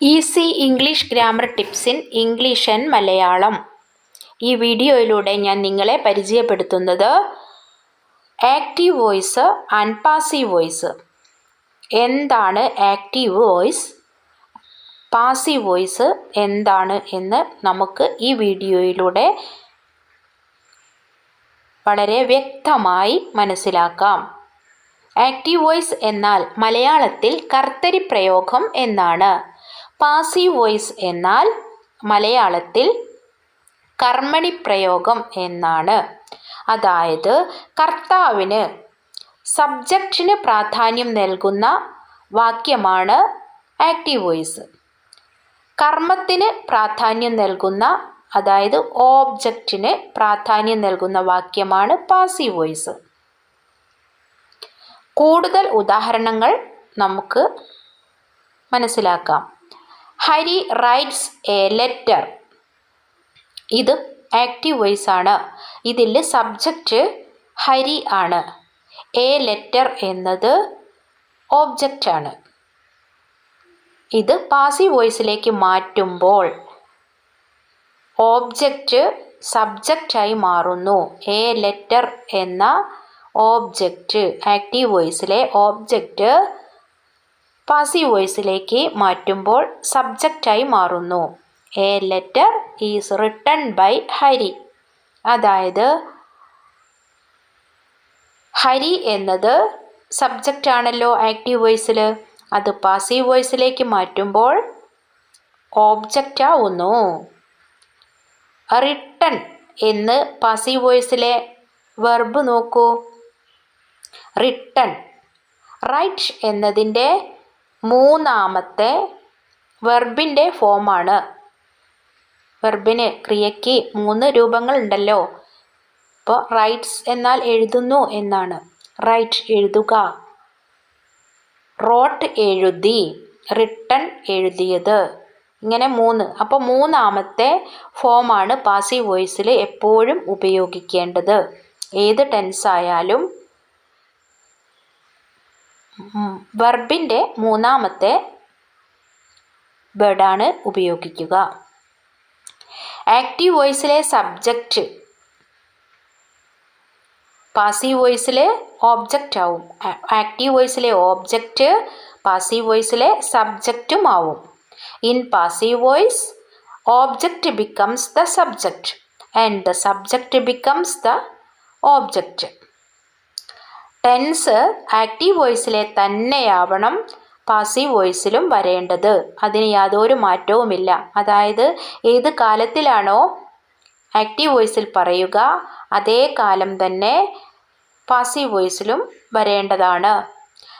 Easy English grammar tips in English and Malayalam. ഈ വീഡിയോയിലൂടെ ഞാൻ നിങ്ങളെ പരിചയപ്പെടുത്തുന്നത് active voice and passive voice എന്താണ് ആക്റ്റീവ് വോയിസ് പാസീവ് വോയിസ് എന്താണ് എന്ന് നമുക്ക് ഈ വീഡിയോയിലൂടെ വളരെ വ്യക്തമായി മനസ്സിലാക്കാം. ആക്റ്റീവ് വോയിസ് എന്നാൽ മലയാളത്തിൽ കർത്തരി പ്രയോഗം എന്നാണ്. പാസീവ് വോയിസ് എന്നാൽ മലയാളത്തിൽ കർമ്മണി പ്രയോഗം എന്നാണ്. അതായത് കർത്താവിന് സബ്ജക്റ്റിന് പ്രാധാന്യം നൽകുന്ന വാക്യമാണ് ആക്റ്റീവ് വോയിസ് കർമ്മത്തിന് പ്രാധാന്യം നൽകുന്ന അതായത് ഓബ്ജക്റ്റിന് പ്രാധാന്യം നൽകുന്ന വാക്യമാണ് പാസീവ് വോയിസ് കൂടുതൽ ഉദാഹരണങ്ങൾ നമുക്ക് മനസ്സിലാക്കാം. Hari writes a letter. ഇത് ആക്റ്റീവ് വോയിസ് ആണ്. ഇതിൽ സബ്ജക്റ്റ് ഹരി ആണ്. എ ലെറ്റർ എന്നത് ഓബ്ജക്റ്റ് ആണ്. ഇത് പാസീവ് വോയിസിലേക്ക് മാറ്റുമ്പോൾ ഓബ്ജക്റ്റ് സബ്ജക്റ്റായി മാറുന്നു. എ ലെറ്റർ എന്ന ഓബ്ജക്റ്റ് ആക്റ്റീവ് വോയിസിലെ ഓബ്ജക്റ്റ് പാസീവ് വോയിസിലേക്ക് മാറ്റുമ്പോൾ സബ്ജക്റ്റായി മാറുന്നു. A letter is written by Hari അതായത് ഹരി എന്നത് സബ്ജക്റ്റ് ആണല്ലോ ആക്റ്റീവ് വോയിസിൽ അത് പാസീവ് വോയിസിലേക്ക് മാറ്റുമ്പോൾ ഓബ്ജക്റ്റ് ആവുന്നു. റിട്ടൺ എന്ന് പാസീവ് വോയിസിലെ വെർബ് നോക്കൂ. റിട്ടൺ റൈറ്റ് എന്നതിന്റെ മൂന്നാമത്തെ വെർബിന്റെ ഫോമാണ്. വെർബിന് ക്രിയയ്ക്ക് മൂന്ന് രൂപങ്ങളുണ്ടല്ലോ. ഇപ്പോൾ റൈറ്റ്സ് എന്നാൽ എഴുതുന്നു എന്നാണ്. റൈറ്റ് എഴുതുക. റോട്ട് എഴുതി റിട്ടൺ എഴുതിയത്. ഇങ്ങനെ മൂന്ന്. അപ്പോൾ മൂന്നാമത്തെ ഫോമാണ് പാസീവ് വോയിസിൽ എപ്പോഴും ഉപയോഗിക്കേണ്ടത്. ഏത് ടെൻസ് ആയാലും വെർബിന്റെ മൂന്നാമത്തെ വേർഡാണ് ഉപയോഗിക്കുക. ആക്റ്റീവ് വോയിസിലെ സബ്ജക്റ്റ് പാസീവ് വോയിസിലെ ഓബ്ജക്റ്റ് ആവും. ആക്റ്റീവ് വോയിസിലെ ഓബ്ജക്റ്റ് പാസീവ് വോയിസിലെ സബ്ജക്റ്റും ആവും. In passive voice object becomes the subject. And the subject becomes the object. Tense active വോയിസിലെ തന്നെയാവണം പാസീവ് വോയിസിലും വരേണ്ടത്. അതിന് യാതൊരു മാറ്റവുമില്ല. അതായത് ഏത് കാലത്തിലാണോ ആക്റ്റീവ് വോയിസിൽ പറയുക അതേ കാലം തന്നെ പാസീവ് വോയിസിലും വരേണ്ടതാണ്.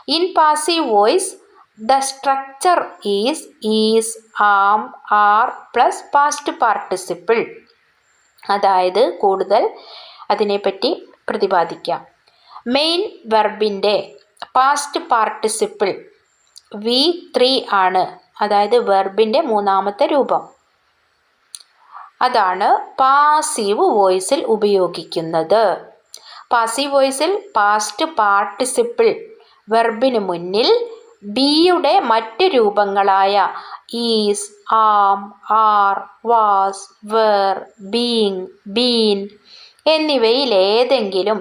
In passive voice the structure is is am are plus past participle അതായത് കൂടുതൽ അതിനെപ്പറ്റി പ്രതിപാദിക്കാം. മെയിൻ വെർബിന്റെ പാസ്റ്റ് പാർട്ടിസിപ്പിൾ വി ത്രീ ആണ്. അതായത് വെർബിന്റെ മൂന്നാമത്തെ രൂപം. അതാണ് പാസീവ് വോയിസിൽ ഉപയോഗിക്കുന്നത്. പാസീവ് വോയിസിൽ പാസ്റ്റ് പാർട്ടിസിപ്പിൾ വെർബിന് മുന്നിൽ ബിയുടെ മറ്റ് രൂപങ്ങളായ is am are was were being been എന്നിവയിൽ ഏതെങ്കിലും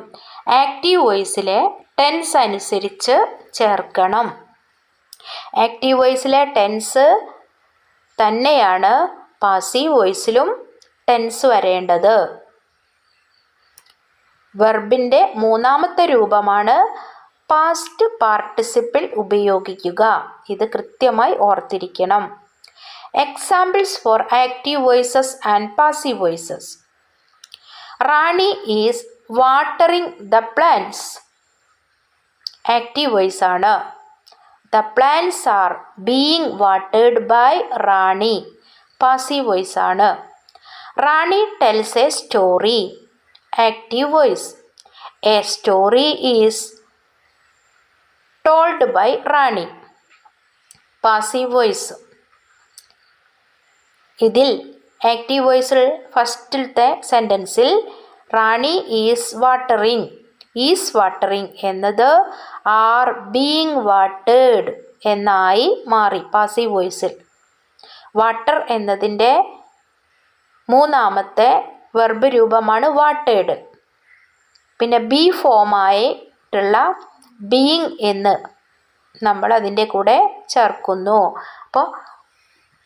ആക്റ്റീവ് വോയിസിലെ ടെൻസ് അനുസരിച്ച് ചേർക്കണം. ആക്റ്റീവ് വോയിസിലെ ടെൻസ് തന്നെയാണ് പാസീവ് വോയിസിലും ടെൻസ് വരേണ്ടത്. വെർബിന്റെ മൂന്നാമത്തെ രൂപമാണ് പാസ്റ്റ് പാർട്ടിസിപ്പിൾ ഉപയോഗിക്കുക. ഇത് കൃത്യമായി ഓർത്തിരിക്കണം. Examples for active voices and passive voices Rani is watering the plants active voice ആണ്. ദ പ്ലാന്റ്സ് ആർ ബീയിങ് വാട്ടേഡ് ബൈ റാണി പാസീവ് വോയിസ് ആണ്. Rani tells a story active voice a story is told by Rani passive voice ഇതിൽ active വോയിസിൽ ഫസ്റ്റിലത്തെ സെന്റൻസിൽ Rani is watering. Is watering എന്നത് are being വാട്ടേഡ് എന്നായി മാറി പാസീവ് വോയിസിൽ. വാട്ടർ എന്നതിന്റെ മൂന്നാമത്തെ വെർബ് രൂപമാണ് വാട്ടേഡ്. പിന്നെ ബി ഫോമായിട്ടുള്ള ബീങ് എന്ന് നമ്മൾ അതിന്റെ കൂടെ ചേർക്കുന്നു. അപ്പോൾ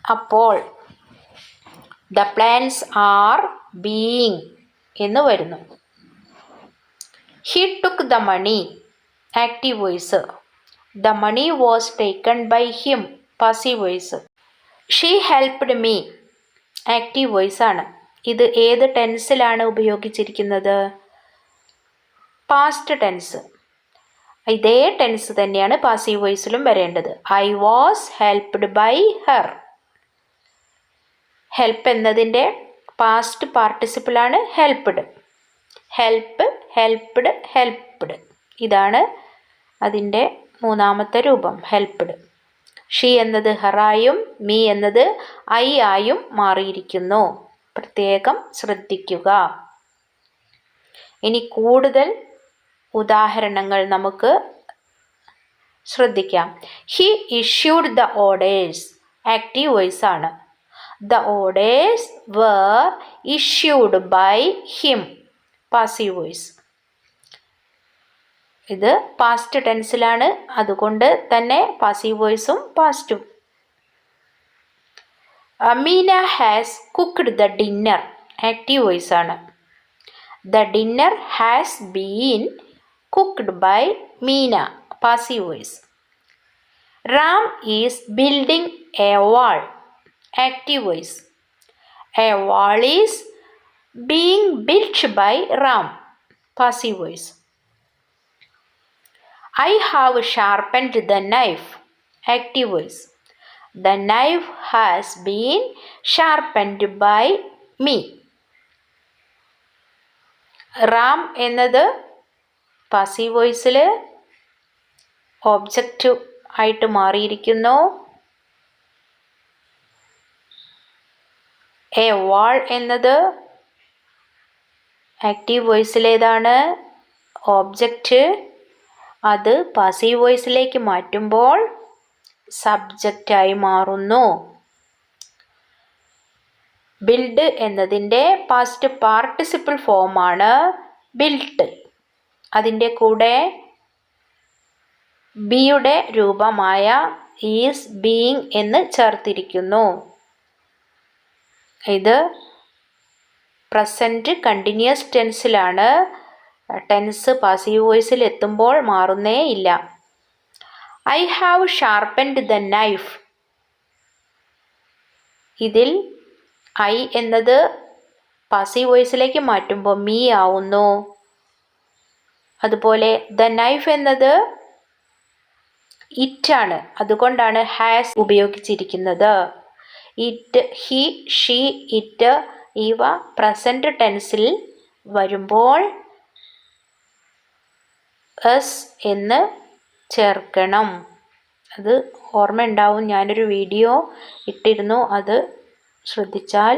അപ്പോൾ ദ പ്ലാൻസ് ആർ ബീയിങ് എന്ന് വരുന്നു. He took the money active voice the money was taken by him passive voice she helped me active voice ആണ്. ഇത് ഏത് ടെൻസിലാണ് ഉപയോഗിച്ചിരിക്കുന്നത്? പാസ്റ്റ് ടെൻസ് ഇതേ ടെൻസ് തന്നെയാണ് പാസീവ് വോയിസിലും വരേണ്ടത്. I was helped by her help എന്നതിന്റെ പാസ്റ്റ് പാർട്ടിസിപ്പിളാണ് ഹെൽപ്ഡ് ഹെൽപ്പ് ഹെൽപ്ഡ് ഹെൽപ്ഡ് ഇതാണ് അതിന്റെ മൂന്നാമത്തെ രൂപം ഹെൽപ്ഡ് ഷീ എന്നത് ഹറായും മീ എന്നത് ഐ ആയും മാറിയിരിക്കുന്നു. പ്രത്യേകം ശ്രദ്ധിക്കുക. ഇനി കൂടുതൽ ഉദാഹരണങ്ങൾ നമുക്ക് ശ്രദ്ധിക്കാം. He issued the orders active voice ആണ്. The orders were issued by him passive voice ഇത് പാസ്റ്റ് ടെൻസിലാണ് അതുകൊണ്ട് തന്നെ പാസീവ് വോയിസും പാസ്റ്റും Ameena has cooked the dinner active voice ആണ്. The dinner has been cooked by Meena passive voice Ram is building a wall active voice a wall is being build by Ram passive voice I have sharpened the knife active voice the knife has been sharpened by me Ram എന്നത് passive വോയിസിൽ object ആയിട്ട് മാറിയിരിക്കുന്നു. A wall എന്നത് active വോയിസിലേതാണ് object അത് passive വോയിസിലേക്ക് മാറ്റുമ്പോൾ സബ്ജക്റ്റായി മാറുന്നു. ബിൽഡ് എന്നതിന്റെ പാസ്റ്റ് പാർട്ടിസിപ്പിൾ ഫോമാണ് ബിൽട്ട് അതിന്റെ കൂടെ ബിയുടെ രൂപമായ ഈസ് ബീയിങ് എന്ന് ചേർത്തിരിക്കുന്നു. ഇത് പ്രസന്റ് കണ്ടിന്യൂസ് ടെൻസിലാണ് ടെൻസ് പാസീവ് വോയിസിൽ എത്തുമ്പോൾ മാറുന്നേ ഇല്ല. I have sharpened the knife ഇതിൽ ഐ എന്നത് പാസീവ് വോയിസിലേക്ക് മാറ്റുമ്പോൾ മീ ആവുന്നു. അതുപോലെ ദ നൈഫ് എന്നത് ഇറ്റാണ് അതുകൊണ്ടാണ് ഹാസ് ഉപയോഗിച്ചിരിക്കുന്നത്. ഇറ്റ് ഹി ഷീ ഇറ്റ് ഇവ പ്രസന്റ് ടെൻസിൽ വരുമ്പോൾ എസ് എന്ന് ചേർക്കണം. അത് ഓർമ്മ ഉണ്ടാവും. ഞാനൊരു വീഡിയോ ഇട്ടിരുന്നു. അത് ശ്രദ്ധിച്ചാൽ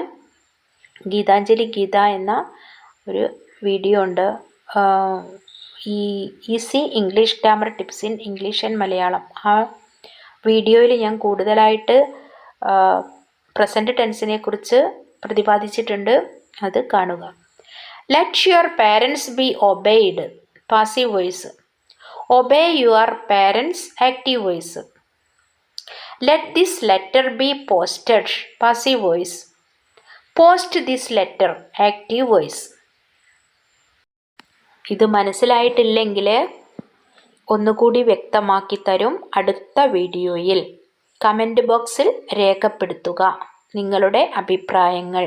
ഗീതാഞ്ജലി ഗീത എന്ന ഒരു വീഡിയോ ഉണ്ട്. ഈ easy English grammar tips in English and Malayalam ആ വീഡിയോയിൽ ഞാൻ കൂടുതലായിട്ട് പ്രസന്റ് ടെൻസിനെ കുറിച്ച് പ്രതിപാദിച്ചിട്ടുണ്ട്. അത് കാണുക. Let your parents be obeyed passive voice obey your parents active voice let this letter be posted passive voice post this letter active voice ഇത് മനസ്സിലായിട്ടില്ലെങ്കിൽ ഒന്നുകൂടി വ്യക്തമാക്കി തരും അടുത്ത വീഡിയോയിൽ. കമന്റ് ബോക്സിൽ രേഖപ്പെടുത്തുക. നിങ്ങളുടെ അഭിപ്രായങ്ങൾ.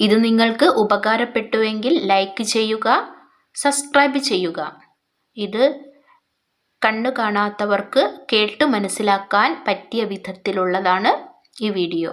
ഇത് നിങ്ങൾക്ക് ഉപകാരപ്പെട്ടുവെങ്കിൽ ലൈക്ക് ചെയ്യുക സബ്സ്ക്രൈബ് ചെയ്യുക. ഇത് കണ്ണു കാണാത്തവർക്ക് കേട്ട് മനസ്സിലാക്കാൻ പറ്റിയ വിധത്തിലുള്ളതാണ് ഈ വീഡിയോ.